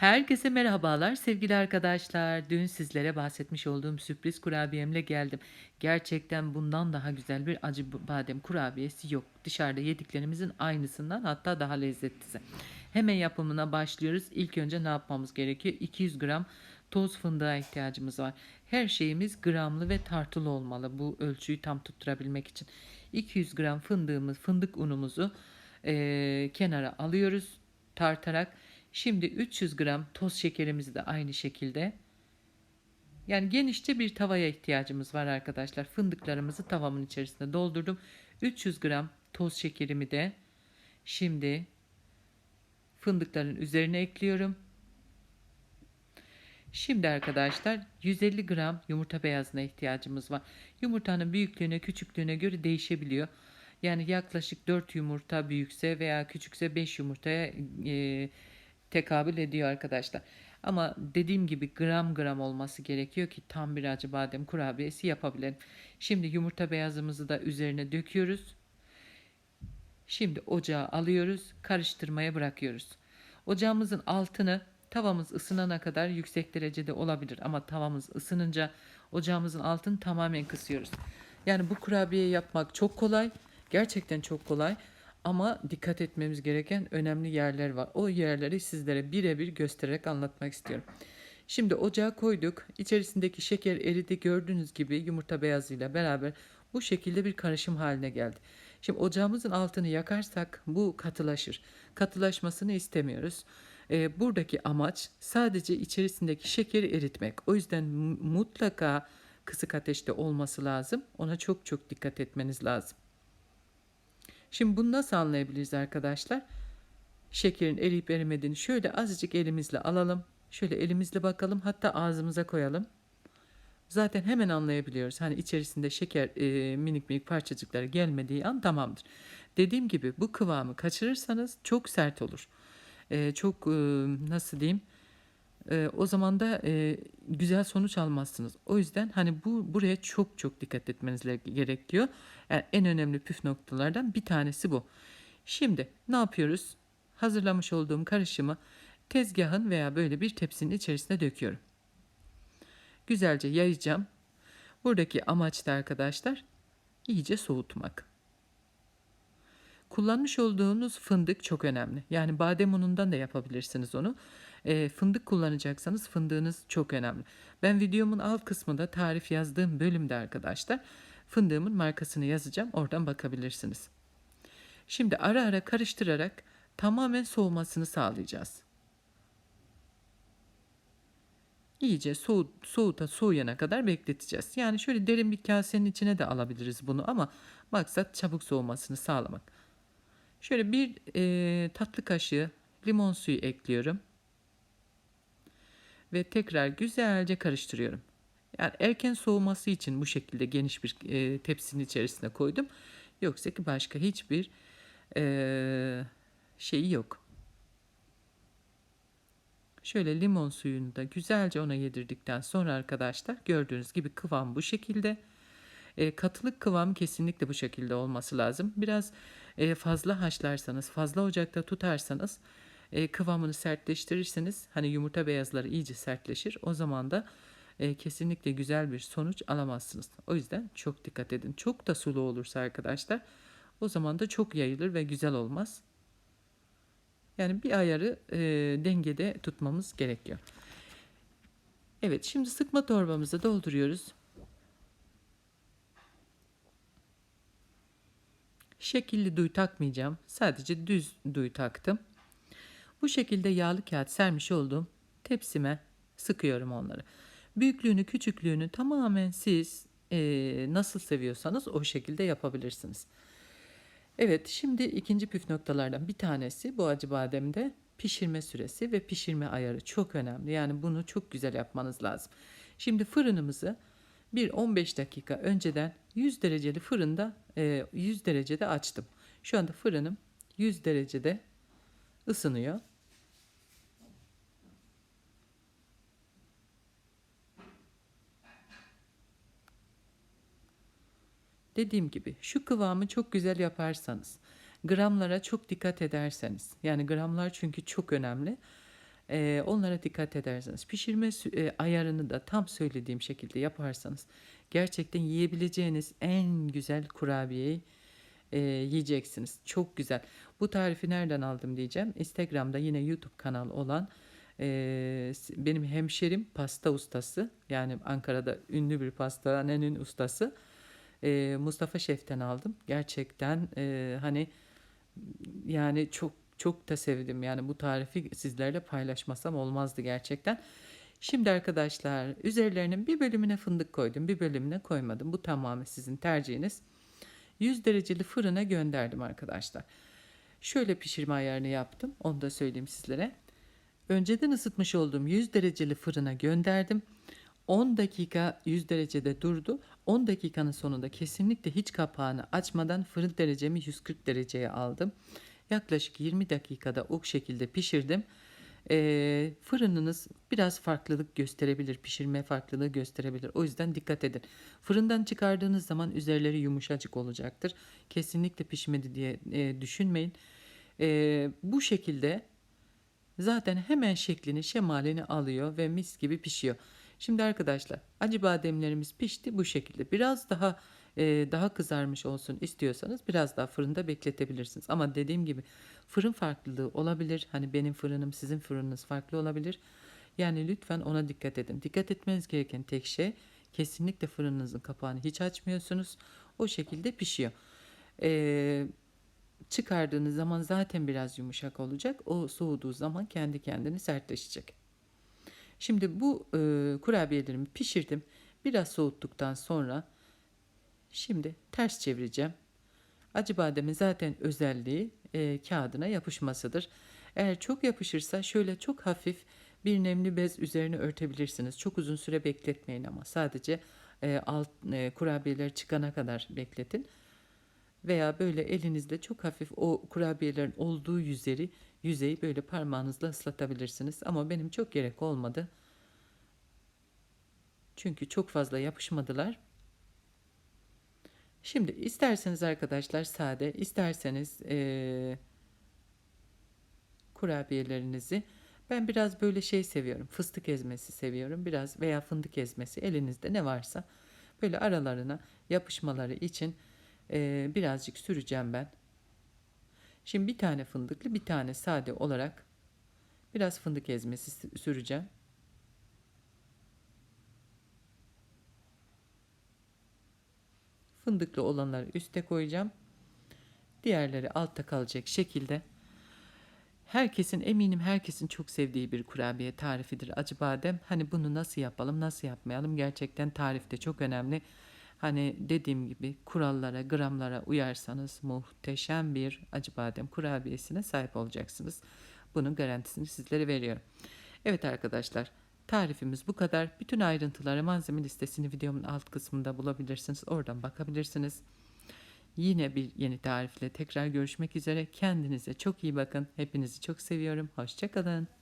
Herkese merhabalar sevgili arkadaşlar. Dün sizlere bahsetmiş olduğum sürpriz kurabiyemle geldim. Gerçekten bundan daha güzel bir acı badem kurabiyesi yok. Dışarıda yediklerimizin aynısından hatta daha lezzetlisi. Hemen yapımına başlıyoruz. İlk önce ne yapmamız gerekiyor? 200 gram toz fındığa ihtiyacımız var. Her şeyimiz gramlı ve tartılı olmalı bu ölçüyü tam tutturabilmek için. 200 gram fındığımız, fındık unumuzu eee, kenara alıyoruz tartarak. Şimdi 300 gram toz şekerimizi de aynı şekilde yani genişçe bir tavaya ihtiyacımız var arkadaşlar. Fındıklarımızı tavamın içerisine doldurdum. 300 gram toz şekerimi de şimdi fındıkların üzerine ekliyorum. Şimdi arkadaşlar 150 gram yumurta beyazına ihtiyacımız var. Yumurtanın büyüklüğüne küçüklüğüne göre değişebiliyor. Yani yaklaşık 4 yumurta büyükse veya küçükse 5 yumurtaya e, tekabül ediyor arkadaşlar. Ama dediğim gibi gram gram olması gerekiyor ki tam bir acı badem kurabiyesi yapabilelim. Şimdi yumurta beyazımızı da üzerine döküyoruz. Şimdi ocağa alıyoruz, karıştırmaya bırakıyoruz. Ocağımızın altını tavamız ısınana kadar yüksek derecede olabilir ama tavamız ısınınca ocağımızın altını tamamen kısıyoruz. Yani bu kurabiye yapmak çok kolay. Gerçekten çok kolay. Ama dikkat etmemiz gereken önemli yerler var. O yerleri sizlere birebir göstererek anlatmak istiyorum. Şimdi ocağa koyduk. İçerisindeki şeker eridi. Gördüğünüz gibi yumurta beyazıyla beraber bu şekilde bir karışım haline geldi. Şimdi ocağımızın altını yakarsak bu katılaşır. Katılaşmasını istemiyoruz. Ee, buradaki amaç sadece içerisindeki şekeri eritmek. O yüzden mutlaka kısık ateşte olması lazım. Ona çok çok dikkat etmeniz lazım. Şimdi bunu nasıl anlayabiliriz arkadaşlar? Şekerin eriyip erimediğini şöyle azıcık elimizle alalım. Şöyle elimizle bakalım hatta ağzımıza koyalım. Zaten hemen anlayabiliyoruz. Hani içerisinde şeker e, minik minik parçacıkları gelmediği an tamamdır. Dediğim gibi bu kıvamı kaçırırsanız çok sert olur. E, çok e, nasıl diyeyim? E, o zaman da e, güzel sonuç almazsınız. O yüzden hani bu buraya çok çok dikkat etmeniz gerekiyor. Yani en önemli püf noktalardan bir tanesi bu. Şimdi ne yapıyoruz? Hazırlamış olduğum karışımı tezgahın veya böyle bir tepsinin içerisine döküyorum. Güzelce yayacağım. Buradaki amaç da arkadaşlar iyice soğutmak. Kullanmış olduğunuz fındık çok önemli. Yani badem unundan da yapabilirsiniz onu. E, fındık kullanacaksanız fındığınız çok önemli. Ben videomun alt kısmında tarif yazdığım bölümde arkadaşlar fındığımın markasını yazacağım. Oradan bakabilirsiniz. Şimdi ara ara karıştırarak tamamen soğumasını sağlayacağız. İyice soğut, soğuta soğuyana kadar bekleteceğiz. Yani şöyle derin bir kasenin içine de alabiliriz bunu ama maksat çabuk soğumasını sağlamak. Şöyle bir e, tatlı kaşığı limon suyu ekliyorum. Ve tekrar güzelce karıştırıyorum. Yani erken soğuması için bu şekilde geniş bir e, tepsinin içerisine koydum. Yoksa ki başka hiçbir e, şeyi yok. Şöyle limon suyunu da güzelce ona yedirdikten sonra arkadaşlar gördüğünüz gibi kıvam bu şekilde. E, katılık kıvam kesinlikle bu şekilde olması lazım. Biraz e, fazla haşlarsanız, fazla ocakta tutarsanız e, kıvamını sertleştirirseniz hani yumurta beyazları iyice sertleşir. O zaman da e, kesinlikle güzel bir sonuç alamazsınız. O yüzden çok dikkat edin. Çok da sulu olursa arkadaşlar o zaman da çok yayılır ve güzel olmaz. Yani bir ayarı e, dengede tutmamız gerekiyor. Evet şimdi sıkma torbamızı dolduruyoruz. Şekilli duy takmayacağım. Sadece düz duy taktım. Bu şekilde yağlı kağıt sermiş olduğum tepsime sıkıyorum onları. Büyüklüğünü, küçüklüğünü tamamen siz e, nasıl seviyorsanız o şekilde yapabilirsiniz. Evet, şimdi ikinci püf noktalardan bir tanesi bu acı bademde pişirme süresi ve pişirme ayarı çok önemli. Yani bunu çok güzel yapmanız lazım. Şimdi fırınımızı bir 15 dakika önceden 100 dereceli fırında 100 derecede açtım. Şu anda fırınım 100 derecede ısınıyor. Dediğim gibi şu kıvamı çok güzel yaparsanız, gramlara çok dikkat ederseniz, yani gramlar çünkü çok önemli. Ee, onlara dikkat ederseniz pişirme e, ayarını da tam söylediğim şekilde yaparsanız gerçekten yiyebileceğiniz en güzel kurabiyeyi e, yiyeceksiniz. Çok güzel. Bu tarifi nereden aldım diyeceğim. Instagram'da yine YouTube kanalı olan e, benim hemşerim pasta ustası yani Ankara'da ünlü bir pastanenin ustası e, Mustafa Şef'ten aldım. Gerçekten e, hani yani çok çok da sevdim. Yani bu tarifi sizlerle paylaşmasam olmazdı gerçekten. Şimdi arkadaşlar üzerlerinin bir bölümüne fındık koydum, bir bölümüne koymadım. Bu tamamen sizin tercihiniz. 100 dereceli fırına gönderdim arkadaşlar. Şöyle pişirme ayarını yaptım. Onu da söyleyeyim sizlere. Önceden ısıtmış olduğum 100 dereceli fırına gönderdim. 10 dakika 100 derecede durdu. 10 dakikanın sonunda kesinlikle hiç kapağını açmadan fırın derecemi 140 dereceye aldım. Yaklaşık 20 dakikada o şekilde pişirdim. Ee, fırınınız biraz farklılık gösterebilir, pişirme farklılığı gösterebilir. O yüzden dikkat edin. Fırından çıkardığınız zaman üzerleri yumuşacık olacaktır. Kesinlikle pişmedi diye e, düşünmeyin. Ee, bu şekilde zaten hemen şeklini, şemalini alıyor ve mis gibi pişiyor. Şimdi arkadaşlar acı bademlerimiz pişti bu şekilde. Biraz daha e, daha kızarmış olsun istiyorsanız biraz daha fırında bekletebilirsiniz. Ama dediğim gibi fırın farklılığı olabilir. Hani benim fırınım sizin fırınınız farklı olabilir. Yani lütfen ona dikkat edin. Dikkat etmeniz gereken tek şey kesinlikle fırınınızın kapağını hiç açmıyorsunuz. O şekilde pişiyor. Eee çıkardığınız zaman zaten biraz yumuşak olacak. O soğuduğu zaman kendi kendine sertleşecek. Şimdi bu e, kurabiyelerimi pişirdim. Biraz soğuttuktan sonra şimdi ters çevireceğim. Acı bademin zaten özelliği e, kağıdına yapışmasıdır. Eğer çok yapışırsa şöyle çok hafif bir nemli bez üzerine örtebilirsiniz. Çok uzun süre bekletmeyin ama sadece e, alt e, kurabiyeler çıkana kadar bekletin veya böyle elinizle çok hafif o kurabiyelerin olduğu yüzeri yüzeyi böyle parmağınızla ıslatabilirsiniz. Ama benim çok gerek olmadı. Çünkü çok fazla yapışmadılar. Şimdi isterseniz arkadaşlar sade, isterseniz eee, kurabiyelerinizi ben biraz böyle şey seviyorum. Fıstık ezmesi seviyorum. Biraz veya fındık ezmesi elinizde ne varsa böyle aralarına yapışmaları için eee, birazcık süreceğim ben. Şimdi bir tane fındıklı bir tane sade olarak biraz fındık ezmesi sü- süreceğim. Fındıklı olanları üste koyacağım. Diğerleri altta kalacak şekilde. Herkesin eminim herkesin çok sevdiği bir kurabiye tarifidir acı badem. Hani bunu nasıl yapalım, nasıl yapmayalım gerçekten tarifte çok önemli. Hani dediğim gibi kurallara, gramlara uyarsanız muhteşem bir acı badem kurabiyesine sahip olacaksınız. Bunun garantisini sizlere veriyorum. Evet arkadaşlar, tarifimiz bu kadar. Bütün ayrıntıları, malzeme listesini videomun alt kısmında bulabilirsiniz. Oradan bakabilirsiniz. Yine bir yeni tarifle tekrar görüşmek üzere. Kendinize çok iyi bakın. Hepinizi çok seviyorum. Hoşçakalın.